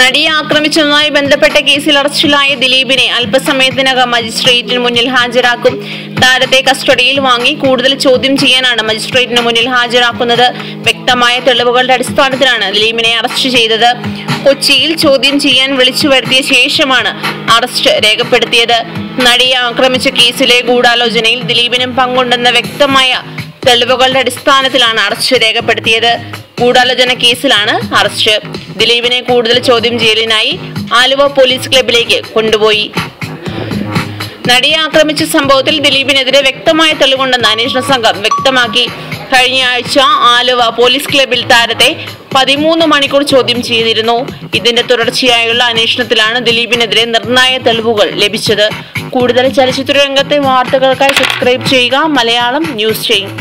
നടിയെ ആക്രമിച്ചതുമായി ബന്ധപ്പെട്ട കേസിൽ അറസ്റ്റിലായ ദിലീപിനെ അല്പസമയത്തിനകം മജിസ്ട്രേറ്റിന് മുന്നിൽ ഹാജരാക്കും. താരത്തെ കസ്റ്റഡിയിൽ വാങ്ങി കൂടുതൽ ചോദ്യം ചെയ്യാനാണ് മജിസ്ട്രേറ്റിന് മുന്നിൽ ഹാജരാക്കുന്നത്. വ്യക്തമായ തെളിവുകളുടെ അടിസ്ഥാനത്തിലാണ് ദിലീപിനെ അറസ്റ്റ് ചെയ്തത്. കൊച്ചിയിൽ ചോദ്യം ചെയ്യാൻ വിളിച്ചു വരുത്തിയ ശേഷമാണ് അറസ്റ്റ് രേഖപ്പെടുത്തിയത്. നടിയെ ആക്രമിച്ച കേസിലെ ഗൂഢാലോചനയിൽ ദിലീപിനും പങ്കുണ്ടെന്ന വ്യക്തമായ തെളിവുകളുടെ അടിസ്ഥാനത്തിലാണ് അറസ്റ്റ് രേഖപ്പെടുത്തിയത്. ഗൂഢാലോചന കേസിലാണ് അറസ്റ്റ്. ദിലീപിനെ കൂടുതൽ ചോദ്യം ചെയ്യലിനായി ആലുവ പോലീസ് ക്ലബിലേക്ക് കൊണ്ടുപോയി. നടിയെ ആക്രമിച്ച സംഭവത്തിൽ ദിലീപിനെതിരെ വ്യക്തമായ തെളിവുണ്ടെന്ന് അന്വേഷണ സംഘം വ്യക്തമാക്കി. കഴിഞ്ഞ ആഴ്ച ആലുവ പോലീസ് ക്ലബിൽ താരത്തെ പതിമൂന്ന് മണിക്കൂർ ചോദ്യം ചെയ്തിരുന്നു. ഇതിന്റെ തുടർച്ചയായുള്ള അന്വേഷണത്തിലാണ് ദിലീപിനെതിരെ നിർണായ തെളിവുകൾ ലഭിച്ചത്. കൂടുതൽ ചലച്ചിത്ര രംഗത്തെ വാർത്തകൾക്കായി സബ്സ്ക്രൈബ് ചെയ്യുക. മലയാളം ന്യൂസ് ചെയ്യും